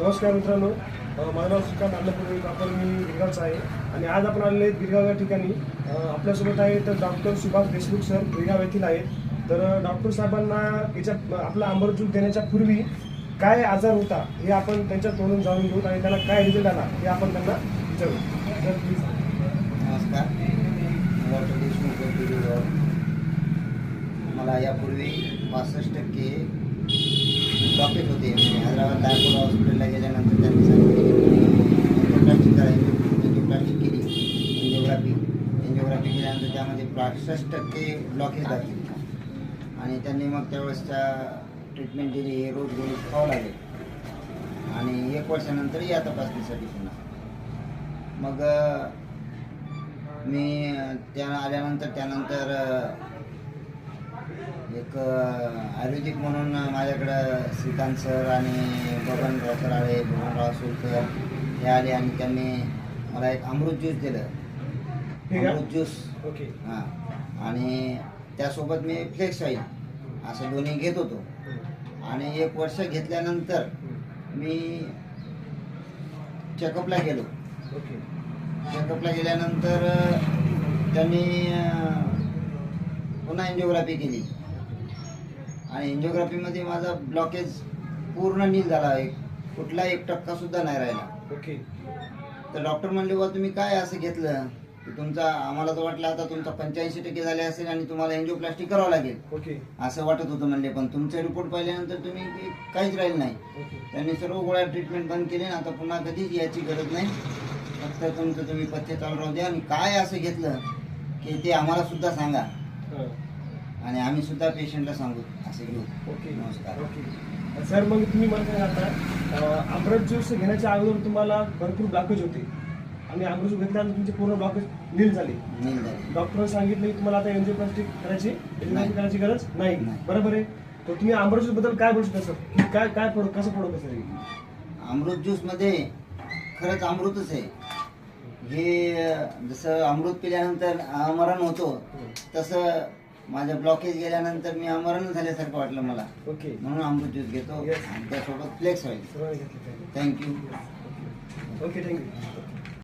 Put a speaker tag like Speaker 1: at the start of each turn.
Speaker 1: नमस्कार मित्रांनो. माझं नाव श्रीकांत अन्नपूर्वी आपण मी गिरगावचा आहे. आणि आज आपण आलेले आहेत गिरगाव या ठिकाणी. आपल्यासोबत आहे तर डॉक्टर सुभाष देशमुख सर गिरगाव येथील आहेत. तर डॉक्टर साहेबांना याच्या आपला आंबरजूल देण्याच्या पूर्वी काय आजार होता हे आपण त्यांच्या तोंडून जाणून घेऊ आणि त्याला काय रिझल्ट आला हे आपण त्यांना विचारू. तर प्लीज
Speaker 2: नमस्कार. मला डॉक्टर देशमुख मला यापूर्वी पासष्ट टक्के ब्लॉकेज होते. हैदराबाद दायपूर हॉस्पिटलला गेल्यानंतर त्यांनी सांगितले करायची केली एन्जिओग्राफी एन्जिओग्राफी केल्यानंतर त्यामध्ये पासष्ट टक्के ब्लॉकेज दाखवले आणि त्यांनी मग त्यावेळेसच्या ट्रीटमेंट दिली. हे रोज गोळी खावं लागेल. आणि एक वर्षानंतर या तपासणीसाठी पुन्हा. मग मी त्या आल्यानंतर त्यानंतर एक आयुर्वेदिक म्हणून माझ्याकडं श्रीकांत सर आणि बबनराव सर आले बबनराव सोलकर हे आले आणि त्यांनी मला एक अमृत ज्यूस दिलं. अमृत ज्यूस.
Speaker 1: ओके.
Speaker 2: हां. आणि त्यासोबत मी फ्लेक्स ऑइल असं दोन्ही घेत होतो. आणि एक वर्ष घेतल्यानंतर मी चेकअपला गेलो.
Speaker 1: ओके.
Speaker 2: चेकअपला गेल्यानंतर अ, त्यांनी अ, पुन्हा एन्जिओग्राफी केली. आणि एन्जिओग्राफीमध्ये माझा ब्लॉकेज पूर्ण नील झाला. एक कुठला एक टक्का सुद्धा नाही राहिला.
Speaker 1: ओके.
Speaker 2: तर डॉक्टर म्हणले बा तुम्ही काय असं घेतलं? की तुमचा आम्हाला तर वाटलं आता तुमचा पंच्याऐंशी टक्के झाले असेल आणि तुम्हाला एन्जिओप्लास्टिक करावं लागेल.
Speaker 1: ओके.
Speaker 2: असं वाटत होतं म्हणले पण तुमचे रिपोर्ट पाहिल्यानंतर तुम्ही काहीच राहिलं नाही. त्यांनी सर्व गोळ्या ट्रीटमेंट बंद केली ना आता पुन्हा कधीच याची गरज नाही. फक्त तुमचं तुम्ही पथ्य चालू राहू द्या आणि काय असं घेतलं की ते आम्हाला सुद्धा सांगा. आणि आम्ही सुद्धा पेशंटला सांगू असे घेऊ.
Speaker 1: ओके.
Speaker 2: नमस्कार.
Speaker 1: ओके. सर मग तुम्ही म्हणता आता अमृत ज्यूस घेण्याच्या अगोदर तुम्हाला भरपूर ब्लॉकेज होते. आणि अमृत ज्यूस घेतल्यानंतर तुमचे पूर्ण ब्लॉकेज नील झाले.
Speaker 2: नील झाले.
Speaker 1: डॉक्टरांनी सांगितलं की तुम्हाला आता एन्जिओप्लास्टिक करायची एन्जिओप्लास्टिक. करायची गरज नाही.
Speaker 2: नाही.
Speaker 1: बरोबर आहे? तर तुम्ही अमृत ज्यूसबद्दल काय बोलू शकता सर? की काय काय प्रोडक्ट कसं प्रोडक्ट असेल
Speaker 2: अमृत ज्यूसमध्ये खरंच अमृतच आहे. हे अं, जसं अमृत पिल्यानंतर आमरण होतो तसं माझं ब्लॉकेज गेल्यानंतर मी आमरण झाल्यासारखं वाटलं मला.
Speaker 1: ओके
Speaker 2: म्हणून अमृत ज्यूस घेतो
Speaker 1: Yes.
Speaker 2: आणि त्यासोबत फ्लेक्स
Speaker 1: घेतलं
Speaker 2: थँक्यू
Speaker 1: ओके थँक्यू